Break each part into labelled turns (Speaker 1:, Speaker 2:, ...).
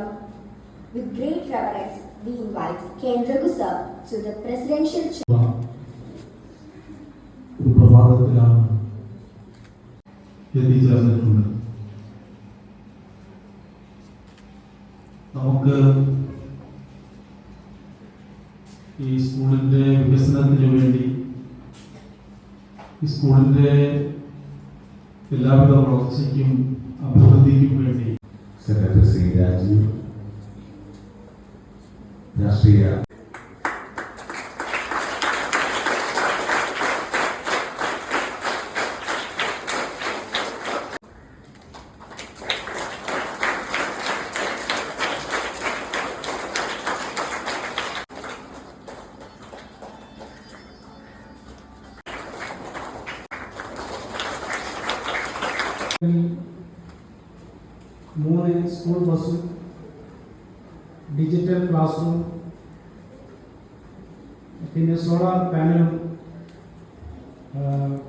Speaker 1: welcome with great reverence we invite Kendra Raghu to the presidential chair.
Speaker 2: പ്രഭാതത്തിലാണ് എത്തിച്ചേർന്നിട്ടുണ്ട് നമുക്ക് ഈ സ്കൂളിന്റെ വികസനത്തിന് വേണ്ടി ഈ സ്കൂളിന്റെ എല്ലാവിധ വളർച്ചയ്ക്കും അഭിവൃദ്ധിക്കും
Speaker 3: സെക്രട്ടറി ശ്രീ രാജീവ് രാഷ്ട്രീയ
Speaker 4: മൂന്ന് സ്കൂൾ ബസ്സും ഡിജിറ്റൽ ക്ലാസ് റൂം പിന്നെ സോളാർ പാനലും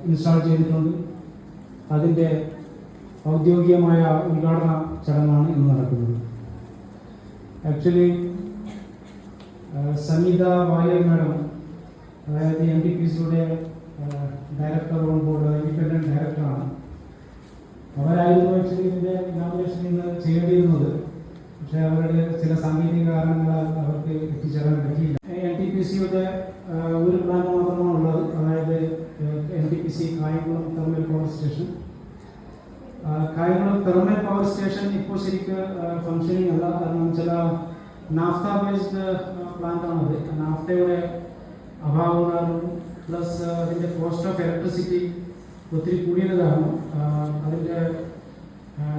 Speaker 4: ഇൻസ്റ്റാൾ ചെയ്തിട്ടുണ്ട്. അതിന്റെ ഔദ്യോഗികമായ ഉദ്ഘാടന ചടങ്ങാണ് ഇന്ന് നടക്കുന്നത്. ആക്ച്വലി സംഗീത വായർ മാഡം അതായത് എം ഡി പി സിയുടെ ഡയറക്ടർ ഓൺ ബോർഡ് ഇൻഡിപെൻഡന്റ് ഡയറക്ടറാണ് അവരായിരുന്നു ആക്ച്വലി ഇതിന്റെ ഇനാഗുറേഷൻ ഇന്ന് ചെയ്യേണ്ടിയിരുന്നത്. പക്ഷെ അവരുടെ ചില സാങ്കേതിക കാരണങ്ങളാൽ അവർക്ക് എത്തിച്ചേരാൻ പറ്റിയില്ല. എൻ ടി പി സിയുടെ ഒരു പ്ലാൻ മാത്രമാണ് ഉള്ളത്. അതായത് N T P C Kayamkulam thermal power station. Kayamkulam thermal power station ഇപ്പോൾ ശരിക്ക് ഫംഗ്ഷനിങ് അല്ല. കാരണം ചില നാഫ്ത ബേസ്ഡ് പ്ലാന്റ് ആണത് നാഫ്തയുടെ അഭാവം പ്ലസ് അതിന്റെ കോസ്റ്റ് ഓഫ് ഇലക്ട്രിസിറ്റി ഒത്തിരി കൂടിയത് കാരണം ആ, അതിന്റെ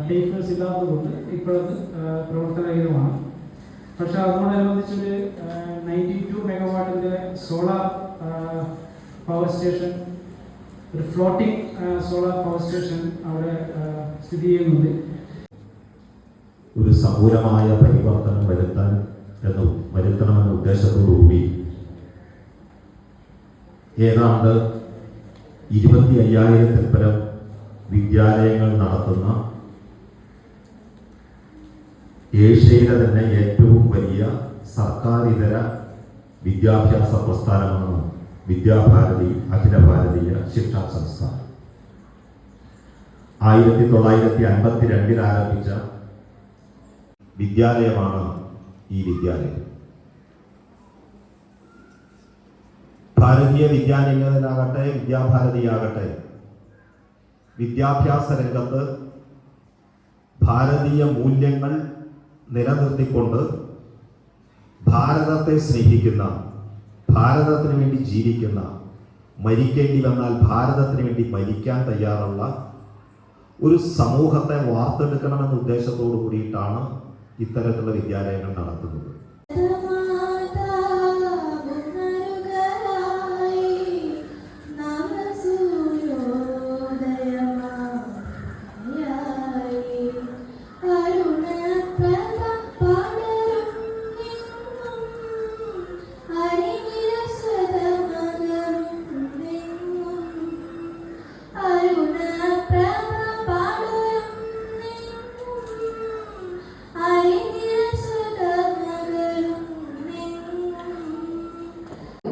Speaker 4: ടേക്കേഴ്സ് ഇല്ലാത്തതുകൊണ്ട് ഇപ്പോഴത് പ്രവർത്തനരഹിതമാണ്. പക്ഷെ അതോടനുബന്ധിച്ചൊരു നയന്റി ടു മെഗാവാട്ടിന്റെ സോളാർ പവർ സ്റ്റേഷൻ ഒരു ഫ്ലോട്ടിംഗ് സോളാർ പവർ സ്റ്റേഷൻ അവിടെ സ്ഥിതി ചെയ്യുന്നുണ്ട്.
Speaker 3: ഒരു സമൂലമായ പരിവർത്തനം വരുത്താൻ എന്ന് വരുത്തണമെന്ന ഉദ്ദേശത്തോടുകൂടി ഏതാണ്ട് ഇരുപത്തി അയ്യായിരത്തിൽ പരം വിദ്യാലയങ്ങൾ നടത്തുന്ന ഏഷ്യയിലെ തന്നെ ഏറ്റവും വലിയ സർക്കാരിതര വിദ്യാഭ്യാസ പ്രസ്ഥാനമാണ് വിദ്യാഭാരതി അഖില ഭാരതീയ ശിക്ഷാ സംസ്ഥാനം. ആയിരത്തി തൊള്ളായിരത്തി അൻപത്തി രണ്ടിൽ ആരംഭിച്ച വിദ്യാലയമാണ് ഈ വിദ്യാലയം. ഭാരതീയ വിദ്യാനികേതനാകട്ടെ വിദ്യാഭാരതിയാകട്ടെ വിദ്യാഭ്യാസ രംഗത്ത് ഭാരതീയ മൂല്യങ്ങൾ നിലനിർത്തിക്കൊണ്ട് ഭാരതത്തെ സ്നേഹിക്കുന്ന ഭാരതത്തിന് വേണ്ടി ജീവിക്കുന്ന മരിക്കേണ്ടി വന്നാൽ ഭാരതത്തിന് വേണ്ടി മരിക്കാൻ തയ്യാറുള്ള ഒരു സമൂഹത്തെ വാർത്തെടുക്കണമെന്ന ഉദ്ദേശത്തോടു കൂടിയിട്ടാണ് ഇത്തരത്തിലുള്ള വിദ്യാലയങ്ങൾ നടത്തുന്നത്.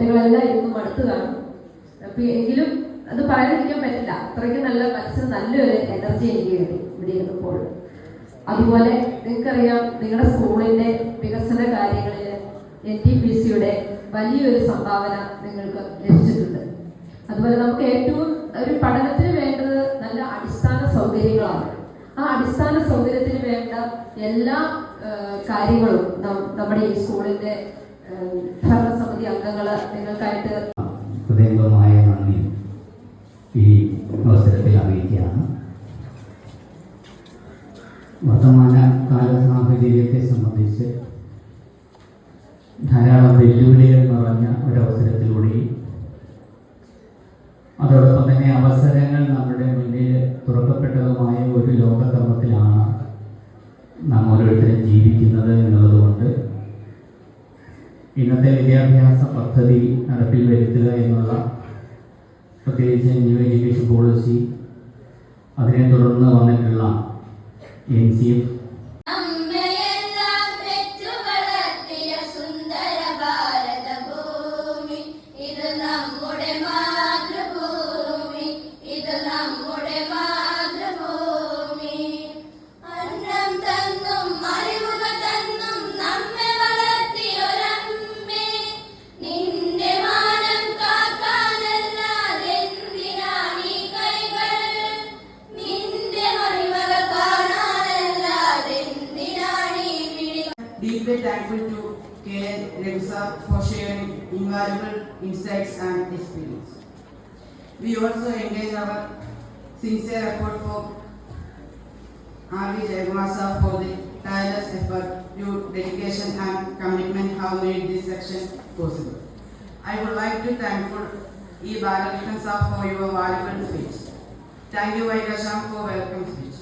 Speaker 5: കുട്ടികളെല്ലാം ഇരുന്ന് മടുത്തു കാണും. അപ്പൊ എങ്കിലും അത് പറയാതിരിക്കാൻ പറ്റില്ല. അത്രയ്ക്ക് നല്ല മനസ്സിന് നല്ലൊരു എനർജി എനിക്ക് കിട്ടി ഇവിടെ ഇരുന്നപ്പോൾ. അതുപോലെ നിങ്ങൾക്കറിയാം നിങ്ങളുടെ സ്കൂളിന്റെ വികസന കാര്യങ്ങളിൽ എൻ ടി പി സിയുടെ വലിയൊരു സംഭാവന നിങ്ങൾക്ക് ലഭിച്ചിട്ടുണ്ട്. അതുപോലെ നമുക്ക് ഏറ്റവും ഒരു പഠനത്തിന് വേണ്ടത് നല്ല അടിസ്ഥാന സൗകര്യങ്ങളാണ്. ആ അടിസ്ഥാന സൗകര്യത്തിന് വേണ്ട എല്ലാ കാര്യങ്ങളും നമ്മുടെ ഈ സ്കൂളിന്റെ ഭരണസമിതി അംഗങ്ങൾ നിങ്ങൾക്കായിട്ട്
Speaker 6: ഹൃദയംഗമായ നന്ദി. ഈ അവസരത്തിൽ അറിയിക്കുകയാണ്. വർത്തമാന കാല സാഹചര്യത്തെ സംബന്ധിച്ച് ധാരാളം വെല്ലുവിളികൾ നിറഞ്ഞ ഒരവസരത്തിലൂടെ അതോടൊപ്പം തന്നെ അവസരങ്ങൾ നമ്മുടെ മുന്നിൽ തുറക്കപ്പെട്ടതുമായ ഒരു ലോകക്രമത്തിലാണ് നാം ഓരോരുത്തരും ജീവിക്കുന്നത് എന്നുള്ളതുകൊണ്ട് ഇന്നത്തെ വിദ്യാഭ്യാസ പദ്ധതി നടപ്പിൽ വരുത്തുക എന്നുള്ള പ്രത്യേകിച്ച് ന്യൂ എഡ്യൂക്കേഷൻ പോളിസി അതിനെ തുടർന്ന് വന്നിട്ടുള്ള
Speaker 7: N C F for sharing invaluable insights and experience. We also engage our sincere effort for R.V. Jayagumasa for the tireless effort, your dedication and commitment have made this section possible. I would like to thank E. Balakrishnan sir for your valuable speech. Thank you, Vaikasham, for welcome speech.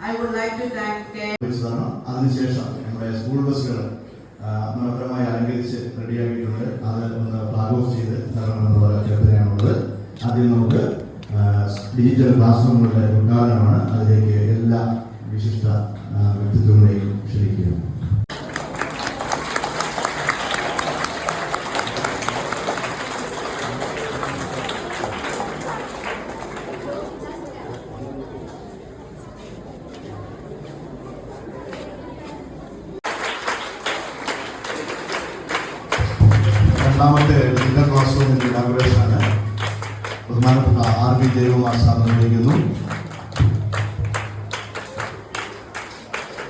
Speaker 7: I would like to thank K.
Speaker 8: വെച്ചതാണ് അതിനുശേഷം നമ്മുടെ school ബസ്സുകൾ മനോഹരമായി അലങ്കരിച്ച് റെഡിയാക്കിയിട്ടുണ്ട്. അത് ഒന്ന് flag off ചെയ്ത് തരണമെന്നുള്ള അഭ്യർത്ഥനയാണുള്ളത്. ആദ്യം നമുക്ക് ഡിജിറ്റൽ ക്ലാസ് റൂമുകളുടെ ഉദ്ഘാടനമാണ്. അതിലേക്ക് എല്ലാ വിശിഷ്ട വ്യക്തിത്വങ്ങളെയും ക്ഷണിക്കുന്നു രണ്ടാമത്തെ ഡിജിറ്റൽ ക്ലാസ് റൂമിന്റെ ഇനാഗുറേഷനാണ് ബഹുമാനപ്പെട്ട ആർ ബി ജയകുമാർ സാർ നിർവഹിക്കുന്നു.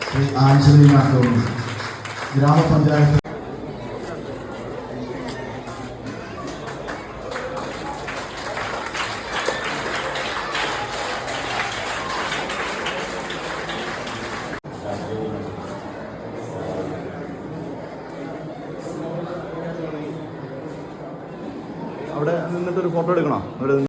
Speaker 8: ശ്രീ ആഞ്ചലി മാറ്റവും ഗ്രാമപഞ്ചായത്ത്
Speaker 9: അവിടെ നിന്നിട്ട് ഒരു ഫോട്ടോ എടുക്കണോ? ഇവിടെ നിന്ന്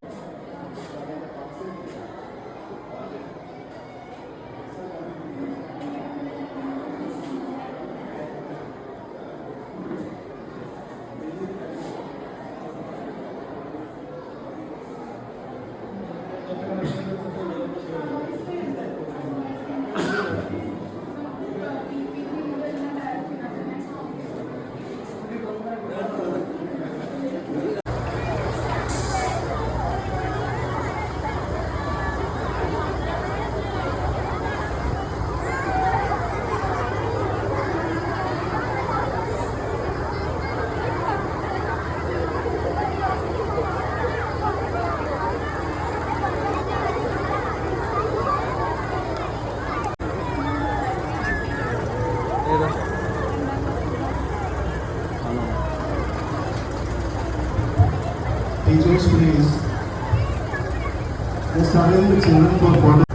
Speaker 8: teachers, please. The silence for